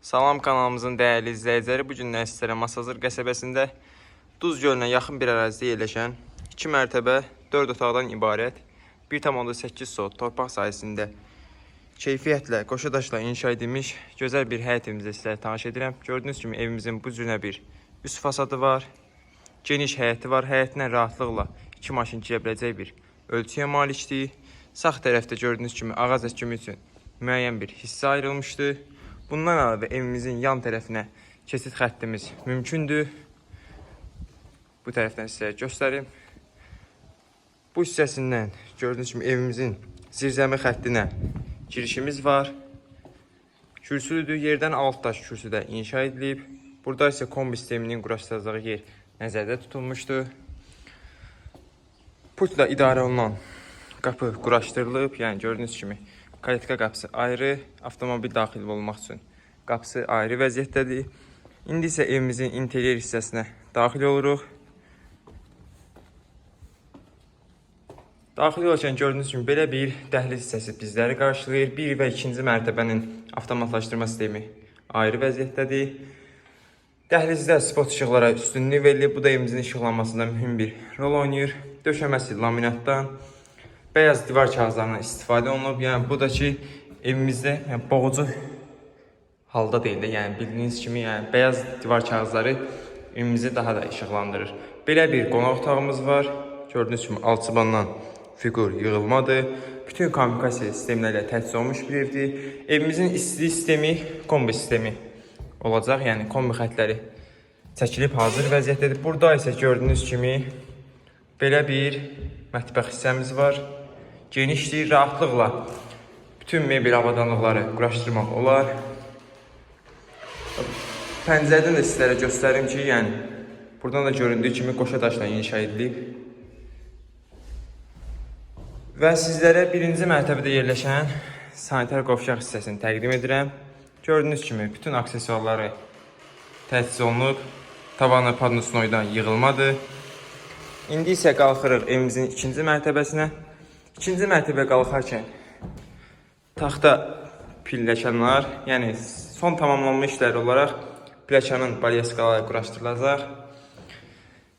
Salam kanalımızın değerli izləyiciləri, bu gün sizlərə Masazır qəsəbəsində Duz gölünə yaxın bir ərazidə yerləşən 2 mərtəbə 4 otaqdan ibarət 1,8 sot torpaq sahəsində keyfiyyətlə, qoşa daşla inşa edilmiş gözəl bir həyət evimizə sizlərə tanış edirəm. Gördüyünüz kimi evimizin bu cürünə bir üst fasadı var. Geniş həyəti var. Həyətinə rahatlıqla 2 maşın girə biləcək bir ölçüyə malikdir. Sağ tərəfdə gördüyünüz kimi ağac əkimi üçün müəyyən bir hissə ayrılmışdı. Bundan əlavə evimizin yan tərəfinə keçid xəttimiz mümkündür. Bu tərəfdən sizə göstərim. Bu hissəsindən gördüyünüz kimi evimizin zirzəmi xəttinə girişimiz var. Kürsülüdür. Yerdən alt daş kürsüdə inşa edilib. Burada isə kombi sisteminin quraşdıracağı yer nəzərdə tutulmuşdur. Pultla idarə olunan qapı quraşdırılıb. Yəni gördüyünüz kimi kalitka qapısı ayrı, avtomobil daxil olmaq üçün qapısı ayrı vəziyyətdədir. İndi isə evimizin interyer hissəsinə daxil oluruq. Daxil olarkən gördüyünüz kimi belə bir dəhliz hissəsi bizləri qarşılayır. 1 və 2-ci mərtəbənin avtomatlaşdırma sistemi ayrı vəziyyətdədir. Dəhlizdə spot işıqlara üstünlük verilib. Bu da evimizin işıqlanmasında mühüm bir rol oynayır. Döşəməsi laminatdan, bəyaz divar kağızlarından istifadə olunub. Yəni bu da ki evimizdə yəni, boğucu halda deyil də, yəni bildiyiniz kimi, yəni bəyaz divar kağızları evimizi daha da işıqlandırır. Belə bir qonaq otağımız var. Gördüyünüz kimi alçıbandan fiqur yığılmadır. Bütün kommunikasiya sistemləri ilə təchiz olunmuş bir evdir. Evimizin istilik sistemi kombi sistemi olacaq. Yəni kombi xəttləri çəkilib hazır vəziyyətdədir. Burada isə gördüyünüz kimi belə bir mətbəx hissəmiz var. Genişdir, rahatlıqla bütün mebel avadanlıqları quraşdırmaq olar. Pəncərədən də sizlərə göstərim ki, yəni buradan da göründüyü kimi qoşa daşla inşa edilib. Və sizlərə birinci mərtəbədə yerləşən sanitar qovşaq hissəsini təqdim edirəm. Gördüyünüz kimi bütün aksesuarları təchiz olunub. Tavanı padnosnoydan yığılmadır. İndi isə qalxırıq evimizin ikinci mərtəbəsinə. İkinci mərtəbəyə qalxarkən taxta pilləkənlər, yəni son tamamlanmış işlər olaraq pilləkənin balyaskaları quraşdırılacaq.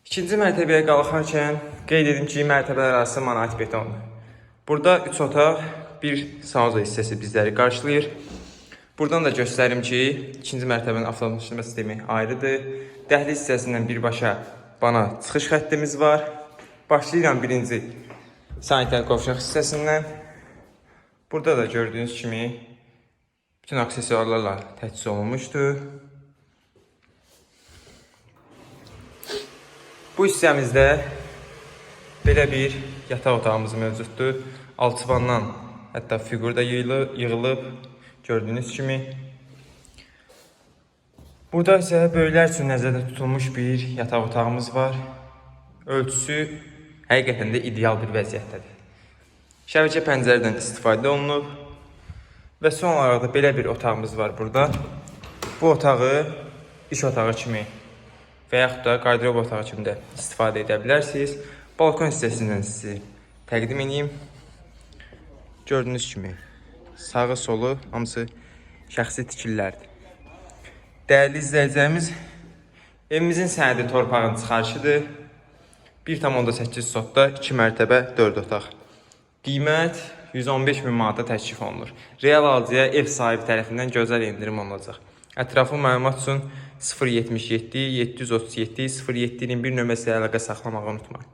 İkinci mərtəbəyə qalxarkən qeyd edim ki, mərtəbələr arası monolit betondur. Burada 3 otaq, bir sauza hissəsi bizləri qarşılayır. Buradan da göstərim ki, ikinci mərtəbənin avtomatlaşdırma sistemi ayrıdır. Dəhliz hissəsindən birbaşa bana çıxış xəttimiz var. Başlayıram birinci sanitar qovşaq hissəsindən. Burada da gördüyünüz kimi bütün aksesuarlarla təchiz olunmuşdur. Bu hissəmizdə belə bir yataq otağımız mövcuddur. Alçıvandan hətta fiqur da yığılıb, gördüyünüz kimi. Burada isə böyüklər üçün nəzərdə tutulmuş bir yataq otağımız var. Ölçüsü həqiqətən də ideal bir vəziyyətdədir. Şəbəkə pəncərədən istifadə olunub və son olaraq da belə bir otağımız var burada. Bu otağı iş otağı kimi və yaxud da qardırob otağı kimi də istifadə edə bilərsiniz. Balkon hissəsindən sizi təqdim edeyim. Gördüyünüz kimi sağı solu hamısı şəxsi tikililərdir. Dəyərli izləyicilərimiz, evimizin sənədi torpağın çıxarışıdır. 1,8 sotda 2 mərtəbə 4 otaq. Qiymət 115 min manata təklif olunur. Real alıcıya ev sahibi tərəfindən gözəl endirim olunacaq. Ətraflı məlumat üçün 077 737 0721 nömrəsi ilə əlaqə saxlamağı unutmayın.